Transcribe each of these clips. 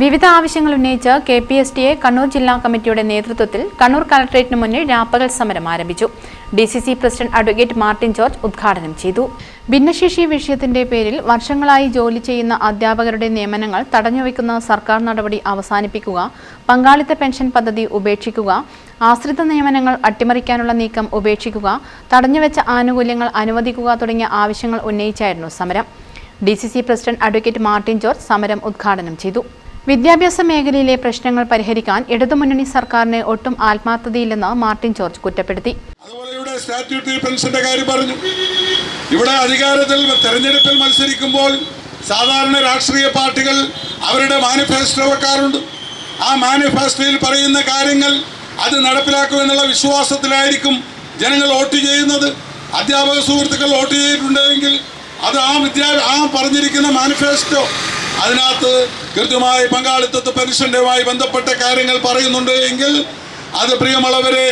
വിവിധ ആവശ്യങ്ങൾ ഉന്നയിച്ച് K P S T A Kannur ജില്ലാ കമ്മിറ്റിയുടെ നേതൃത്വത്തിൽ കണ്ണൂർ കളക്ടറേറ്റിന് മുന്നിൽ രാപ്പകൽ സമരം ആരംഭിച്ചു. D C C president advocate Martin George ഉദ്ഘാടനം ചെയ്തു. ഭിന്നശേഷി വിഷയത്തിന്റെ പേരിൽ വർഷങ്ങളായി ജോലി ചെയ്യുന്ന അധ്യാപകരുടെ നിയമനങ്ങൾ തടഞ്ഞുവെക്കുന്ന സർക്കാർ നടപടി അവസാനിപ്പിക്കുക പങ്കാളിത്ത പെൻഷൻ പദ്ധതി ഉപേക്ഷിക്കുക ആശ്രിത നിയമനങ്ങൾ അട്ടിമറിക്കാനുള്ള നീക്കം ഉപേക്ഷിക്കുക തടഞ്ഞുവെച്ച ആനുകൂല്യങ്ങൾ അനുവദിക്കുക തുടങ്ങിയ ആവശ്യങ്ങൾ ഉന്നയിച്ചായിരുന്നു സമരം. D C C president advocate Martin George സമരം ഉദ്ഘാടനം ചെയ്തു. വിദ്യാഭ്യാസ മേഖലയിലെ പ്രശ്നങ്ങൾ പരിഹരിക്കാൻ ഇടതുമുന്നണി സർക്കാരിന് ഒട്ടും ആത്മാർത്ഥതയില്ലെന്ന് മാർട്ടിൻ ജോർജ് കുറ്റപ്പെടുത്തി. അതുപോലെ ഇവിടെ കാര്യം പറഞ്ഞു. ഇവിടെ അധികാരത്തിൽ തെരഞ്ഞെടുപ്പിൽ മത്സരിക്കുമ്പോൾ സാധാരണ രാഷ്ട്രീയ പാർട്ടികൾ അവരുടെ മാനിഫെസ്റ്റോ വെക്കാറുണ്ട്. ആ മാനിഫെസ്റ്റോയിൽ പറയുന്ന കാര്യങ്ങൾ അത് നടപ്പിലാക്കുമെന്നുള്ള വിശ്വാസത്തിലായിരിക്കും ജനങ്ങൾ വോട്ട് ചെയ്യുന്നത്. അധ്യാപക സുഹൃത്തുക്കൾ വോട്ട് ചെയ്തിട്ടുണ്ടെങ്കിൽ അത് ആ വിദ്യാ ആ പറഞ്ഞിരിക്കുന്ന മാനിഫെസ്റ്റോ അതിനകത്ത് കൃത്യമായ പങ്കാളിത്തത്തെ പെൻഷനുമായി ബന്ധപ്പെട്ട കാര്യങ്ങൾ പറയുന്നുണ്ട് എങ്കിൽ അത് പ്രിയമുള്ളവരെ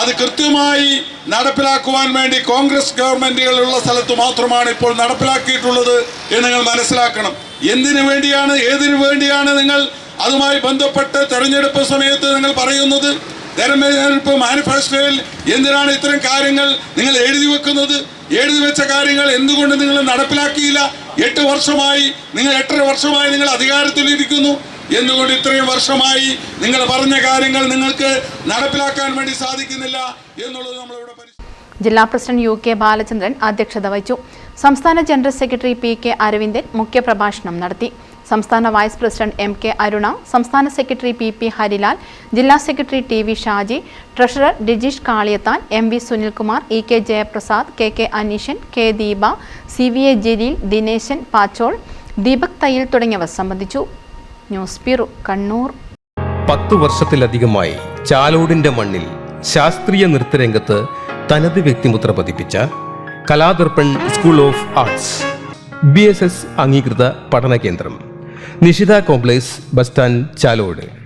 അത് കൃത്യമായി നടപ്പിലാക്കുവാൻ വേണ്ടി കോൺഗ്രസ് ഗവൺമെന്റുകളുള്ള സ്ഥലത്ത് മാത്രമാണ് ഇപ്പോൾ നടപ്പിലാക്കിയിട്ടുള്ളത് എന്ന് നിങ്ങൾ മനസ്സിലാക്കണം. എന്തിനു വേണ്ടിയാണ് ഏതിനു വേണ്ടിയാണ് നിങ്ങൾ അതുമായി ബന്ധപ്പെട്ട് തെരഞ്ഞെടുപ്പ് സമയത്ത് നിങ്ങൾ പറയുന്നത്? തെരഞ്ഞെടുപ്പ് മാനിഫെസ്റ്റോയിൽ എന്തിനാണ് ഇത്തരം കാര്യങ്ങൾ നിങ്ങൾ എഴുതി വെക്കുന്നത്? എഴുതി വെച്ച കാര്യങ്ങൾ എന്തുകൊണ്ട് നിങ്ങൾ നടപ്പിലാക്കിയില്ല? എട്ട് വർഷമായി നിങ്ങൾ എട്ടര വർഷമായി നിങ്ങൾ അധികാരത്തിലിരിക്കുന്നു. എന്തുകൊണ്ട് ഇത്രയും വർഷമായി നിങ്ങൾ പറഞ്ഞ കാര്യങ്ങൾ നിങ്ങൾക്ക് നടപ്പിലാക്കാൻ വേണ്ടി സാധിക്കുന്നില്ല എന്നുള്ളത് നമ്മളിവിടെ ജില്ലാ പ്രസിഡന്റ് യു കെ ബാലചന്ദ്രൻ അധ്യക്ഷത വഹിച്ചു. സംസ്ഥാന general secretary P K Aravindan മുഖ്യപ്രഭാഷണം നടത്തി. സംസ്ഥാന vice president M K Aruna സംസ്ഥാന സെക്രട്ടറി പി പി ഹരിലാൽ ജില്ലാ secretary T V Shaji treasurer Dijeesh Kaliyathan M V Sunilkumar E K Jayaprasad K K Aneeshan K Deepa C V A Jaleel Dineshan Pachol Deepak Thayyal തുടങ്ങിയവർ സംബന്ധിച്ചു. News bureau Kannur. പത്തു വർഷത്തിലധികമായി ചാലോടിന്റെ മണ്ണിൽ ശാസ്ത്രീയ നൃത്തരംഗത്ത് തനത് വ്യക്തിമുദ്ര പതിപ്പിച്ച Kaladarpan school of arts B S S അംഗീകൃത പഠന കേന്ദ്രം Nishitha complex bus stand Chalode.